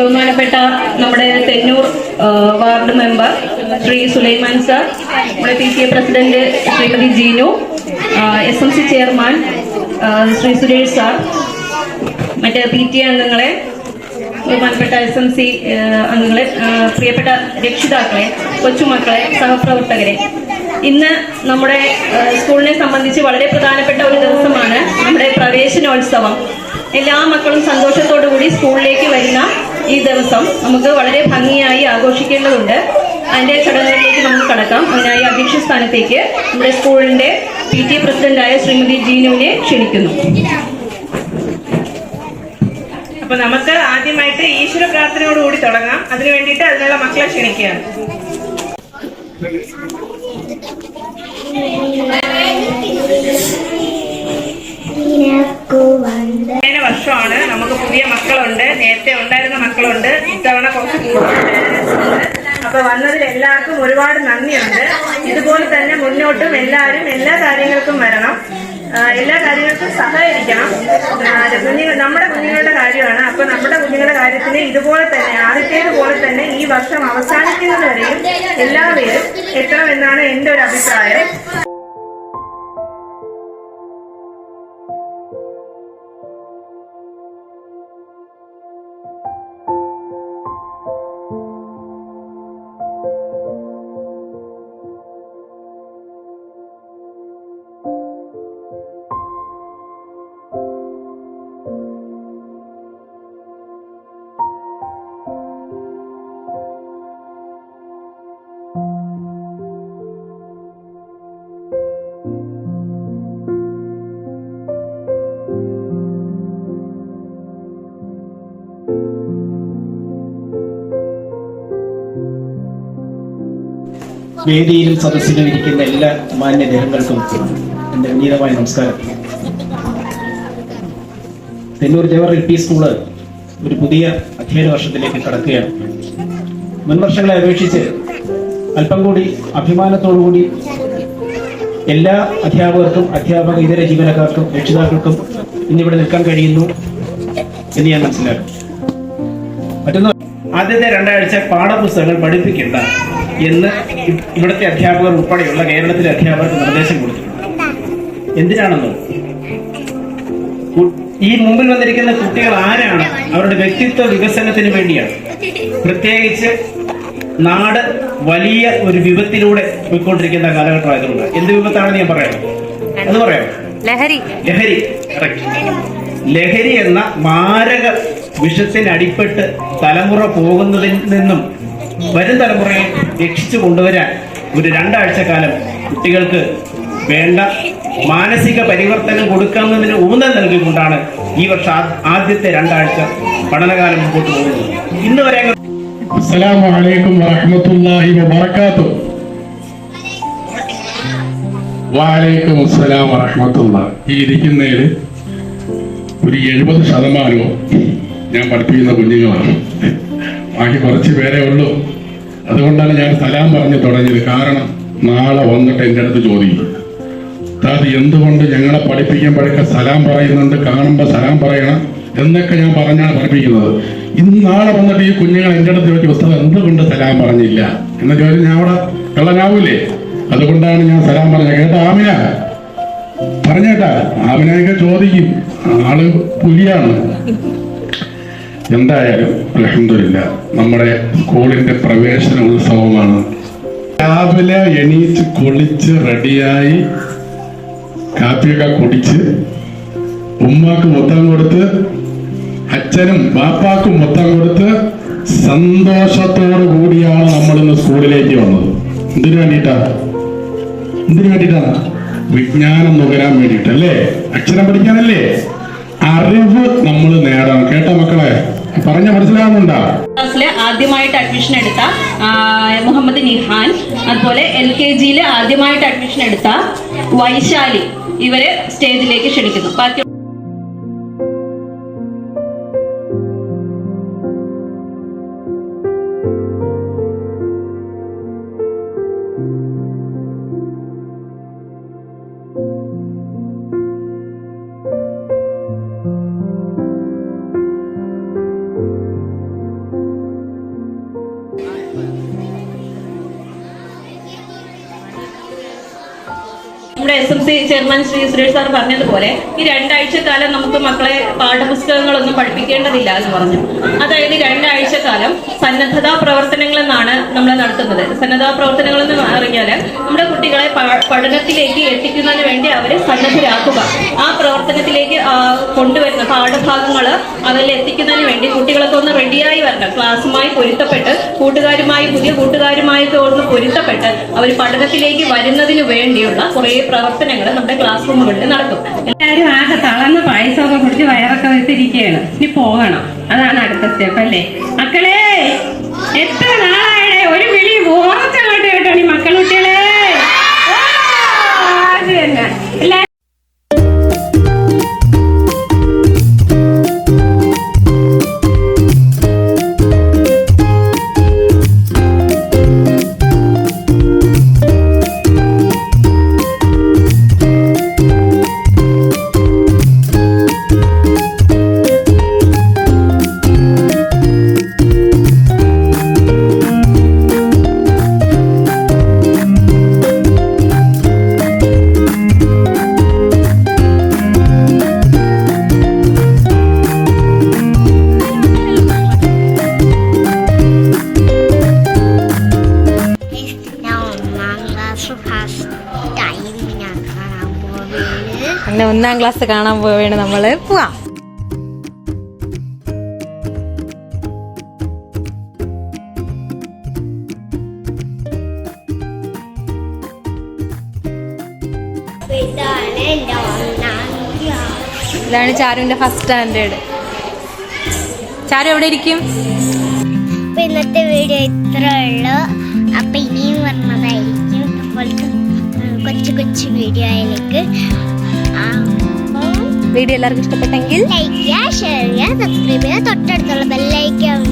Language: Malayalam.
ബഹുമാനപ്പെട്ട നമ്മുടെ Thennoor ward member Shri Sulaiman sir നമ്മുടെ P C A president Shrimati Jeenu S M C chairman Shri Suresh sir മറ്റ് പി ടി അംഗങ്ങളെ ബഹുമാനപ്പെട്ട എസ് എം സി അംഗങ്ങളെ പ്രിയപ്പെട്ട രക്ഷിതാക്കളെ കൊച്ചുമക്കളെ സഹപ്രവർത്തകരെ. ഇന്ന് നമ്മുടെ സ്കൂളിനെ സംബന്ധിച്ച് വളരെ പ്രധാനപ്പെട്ട ഒരു ദിവസമാണ് നമ്മുടെ പ്രവേശനോത്സവം. എല്ലാ മക്കളും സന്തോഷത്തോടു കൂടി സ്കൂളിലേക്ക് വരുന്ന ഈ ദിവസം നമുക്ക് വളരെ ഭംഗിയായി ആഘോഷിക്കേണ്ടതുണ്ട്. അതിന്റെ ചടങ്ങുകളിലേക്ക് നമുക്ക് കടക്കാം. അതിനായി അധ്യക്ഷ സ്ഥാനത്തേക്ക് നമ്മുടെ സ്കൂളിന്റെ പി ടി പ്രസിഡന്റായ ശ്രീമതി ജീനുവിനെ ക്ഷണിക്കുന്നു. അപ്പൊ നമുക്ക് ആദ്യമായിട്ട് ഈശ്വര പ്രാർത്ഥനയോടുകൂടി തുടങ്ങാം. അതിനു വേണ്ടിയിട്ട് അതിനുള്ള മക്കളെ ക്ഷണിക്കുകയാണ്. വർഷമാണ്. നമുക്ക് പുതിയ മക്കളുണ്ട്. നേരത്തെ ഉണ്ടായിരുന്ന മക്കളുണ്ട്. ഇത്തവണ കുറച്ച് കൂടുതലുണ്ട്. അപ്പൊ വന്നതിൽ എല്ലാവർക്കും ഒരുപാട് നന്ദിയുണ്ട്. ഇതുപോലെ തന്നെ മുന്നോട്ടും എല്ലാവരും എല്ലാ കാര്യങ്ങൾക്കും വരണം. എല്ലാ കാര്യങ്ങൾക്കും സഹകരിക്കണം. കുഞ്ഞുങ്ങൾ നമ്മുടെ കുഞ്ഞുങ്ങളുടെ കാര്യമാണ്. അപ്പൊ നമ്മുടെ കുഞ്ഞുങ്ങളുടെ കാര്യത്തിന് ഇതുപോലെ തന്നെ ആദ്യത്തേത് പോലെ തന്നെ ഈ വർഷം അവസാനിക്കുന്നത് വരെയും എല്ലാവരും എത്തണമെന്നാണ് എന്റെ ഒരു അഭിപ്രായം. വേദിയിലും സദസ്സിലും ഇരിക്കുന്ന എല്ലാ മാന്യദേഹങ്ങൾക്കും എന്റെ വിനീതമായ നമസ്കാരം. Thennoor Jawahar L P school ഒരു പുതിയ അധ്യയന വർഷത്തിലേക്ക് കടക്കുകയാണ്. മുൻവർഷങ്ങളെ അപേക്ഷിച്ച് അല്പം കൂടി അഭിമാനത്തോടുകൂടി എല്ലാ അധ്യാപകർക്കും അധ്യാപക ഇതര ജീവനക്കാർക്കും രക്ഷിതാക്കൾക്കും ഇന്നിവിടെ നിൽക്കാൻ കഴിയുന്നു എന്ന് ഞാൻ മനസ്സിലാക്കും മറ്റൊന്ന് ആദ്യത്തെ രണ്ടാഴ്ച പാഠപുസ്തകങ്ങൾ പഠിപ്പിക്കേണ്ട എന്ന് ഇവിടുത്തെ അധ്യാപകർ ഉൾപ്പെടെയുള്ള കേരളത്തിലെ അധ്യാപകർക്ക് നിർദ്ദേശം കൊടുത്തിട്ടുണ്ട്. എന്തിനാണെന്നോ? ഈ മുമ്പിൽ വന്നിരിക്കുന്ന കുട്ടികൾ ആരാണ്? അവരുടെ വ്യക്തിത്വ വികസനത്തിന് വേണ്ടിയാണ്. പ്രത്യേകിച്ച് നാട് വലിയ ഒരു വിപത്തിലൂടെ പോയിക്കൊണ്ടിരിക്കുന്ന കാലഘട്ടമായതുകൊണ്ട് എന്ത് വിപത്താണെന്ന് ഞാൻ പറയാം. അത് പറയാം. ലഹരി. ലഹരി. ലഹരി എന്ന മാരക വിഷത്തിനടിപ്പെട്ട് തലമുറ പോകുന്നതിൽ നിന്നും വരും തലമുറയെ രക്ഷിച്ചു കൊണ്ടുവരാൻ ഒരു രണ്ടാഴ്ച കാലം കുട്ടികൾക്ക് വേണ്ട മാനസിക പരിവർത്തനം കൊടുക്കുന്നതിന് ഊന്നൽ നൽകിക്കൊണ്ടാണ് ഈ വർഷം ആദ്യത്തെ രണ്ടാഴ്ച പഠനകാലം മുമ്പോട്ട് പോകുന്നത്. ഇന്ന് വരെ അസ്സലാമു അലൈക്കും വറഹ്മത്തുള്ളാഹി വബറകാതുഹു. വഅലൈക്കും അസ്സലാം വറഹ്മത്തുള്ള ഈ ഇരിക്കുന്നതിൽ ഒരു എഴുപത് ശതമാനവും ഞാൻ പഠിപ്പിക്കുന്ന കുഞ്ഞുങ്ങളാണ്. ബാക്കി കുറച്ച് പേരെ ഉള്ളൂ. അതുകൊണ്ടാണ് ഞാൻ സലാം പറഞ്ഞു തുടങ്ങിയത്. കാരണം നാളെ വന്നിട്ട് എന്റെ അടുത്ത് ചോദിക്കും. താത് എന്തുകൊണ്ട് ഞങ്ങളെ പഠിപ്പിക്കുമ്പോഴൊക്കെ സലാം പറയുന്നുണ്ട്? കാണുമ്പോൾ സലാം പറയണം എന്നൊക്കെ ഞാൻ പറഞ്ഞാണ് പഠിപ്പിക്കുന്നത്. ഇന്ന് നാളെ വന്നിട്ട് ഈ കുഞ്ഞുങ്ങൾ എന്റെ അടുത്ത് ചോദിച്ചു പുസ്തകം എന്തുകൊണ്ട് സലാം പറഞ്ഞില്ല? എന്ന ചോദിച്ചാൽ ഞാൻ അവിടെ കള്ളനാവൂലേ? അതുകൊണ്ടാണ് ഞാൻ സലാം പറഞ്ഞത്. കേട്ടോ ആമിന? പറഞ്ഞേട്ടാ ആമിനയൊക്കെ ചോദിക്കും. ആൾ പുലിയാണ്. എന്തായാലും അലഹമില്ല നമ്മുടെ സ്കൂളിന്റെ പ്രവേശന ഉത്സവമാണ്. രാവിലെ എണീച്ച് കുളിച്ച് റെഡിയായി കാപ്പിയൊക്കെ കുടിച്ച് ഉമ്മാക്ക് മൊത്തം കൊടുത്ത് അച്ഛനും ബാപ്പാക്കും മൊത്തം കൊടുത്ത് സന്തോഷത്തോടു കൂടിയാണ് നമ്മൾ ഇന്ന് സ്കൂളിലേക്ക് വന്നത്. എന്തിനു വേണ്ടിയിട്ടാ? എന്തിനു വേണ്ടിയിട്ടാണ് വിജ്ഞാനം നുകരാൻ വേണ്ടിയിട്ട് അല്ലേ അക്ഷരം പഠിക്കാനല്ലേ? അറിവ് നമ്മൾ നേടണം. കേട്ടോ മക്കളെ? പറഞ്ഞ മനസ്സിലാകുന്നുണ്ടോ ക്ലാസ്സിലെ ആദ്യമായിട്ട് അഡ്മിഷൻ എടുത്ത മുഹമ്മദ് നിഹാൻ അതുപോലെ എൽ കെ ജിയിൽ ആദ്യമായിട്ട് അഡ്മിഷൻ എടുത്ത വൈശാലി ഇവരെ സ്റ്റേജിലേക്ക് ക്ഷണിക്കുന്നു. ബാക്കി S M C chairman Shri Suresh sir പറഞ്ഞതുപോലെ ഈ രണ്ടാഴ്ച കാലം നമുക്ക് മക്കളെ പാഠപുസ്തകങ്ങളൊന്നും പഠിപ്പിക്കേണ്ടതില്ല എന്ന് പറഞ്ഞു. അതായത് രണ്ടാഴ്ച കാലം സന്നദ്ധതാ പ്രവർത്തനങ്ങൾ എന്നാണ് നമ്മൾ നടത്തുന്നത്. സന്നദ്ധതാ പ്രവർത്തനങ്ങൾ എന്ന് പറഞ്ഞാൽ നമ്മുടെ കുട്ടികളെ പഠനത്തിലേക്ക് എത്തിക്കുന്നതിന് വേണ്ടി അവരെ സന്നദ്ധരാക്കുക. ആ പ്രവർത്തനത്തിലേക്ക് കൊണ്ടുവരുന്ന പാഠഭാഗങ്ങൾ അവരിൽ എത്തിക്കുന്നതിന് വേണ്ടി കുട്ടികളൊക്കെ ഒന്ന് റെഡിയായി വരണം. ക്ലാസ്സുമായി പൊരുത്തപ്പെട്ട് കൂട്ടുകാരുമായി പുതിയ കൂട്ടുകാരുമായിട്ട് ഒന്ന് പൊരുത്തപ്പെട്ട് അവർ പഠനത്തിലേക്ക് വരുന്നതിന് വേണ്ടിയുള്ള കുറേ പ്രവർത്തനങ്ങൾ നമ്മുടെ ക്ലാസ് റൂമുകളിൽ നടക്കും. എല്ലാവരും ആകെ തളർന്ന് പായസമൊക്കെ കുടിച്ച് വയറൊക്കെ വെച്ചിരിക്കുകയാണ്. ഇനി പോകണം. അതാണ് അടുത്ത സ്റ്റെപ്പ് അല്ലേ? മക്കളെ എത്ര നാളായ ഒരു വിളി ഓർച്ചങ്ങോട്ട് കേട്ടോ ഈ മക്കൾ കുട്ടികളെ. അങ്ങനെ ഒന്നാം ക്ലാസ് കാണാൻ പോവാണ് നമ്മൾ. പോവാ. ഇതാണ് ചാരുവിന്റെ ഫസ്റ്റ് സ്റ്റാൻഡേർഡ് ചാരു എവിടെ ഇരിക്കും? അപ്പൊ ഇന്നത്തെ വീഡിയോ ഇത്ര ഉള്ളു. അപ്പൊ ഇനിയും വരുന്നതായിരിക്കും ഇതുപോലത്തെ കൊച്ചു കൊച്ചു വീഡിയോയിലേക്ക് വീഡിയോ എല്ലാവർക്കും ഇഷ്ടപ്പെട്ടെങ്കിൽ ലൈക്ക് ചെയ്യുക ഷെയർ ചെയ്യുക സബ്സ്ക്രൈബ് ചെയ്യുക തൊട്ടടുത്തുള്ള ബെല്ലൈക്കൺ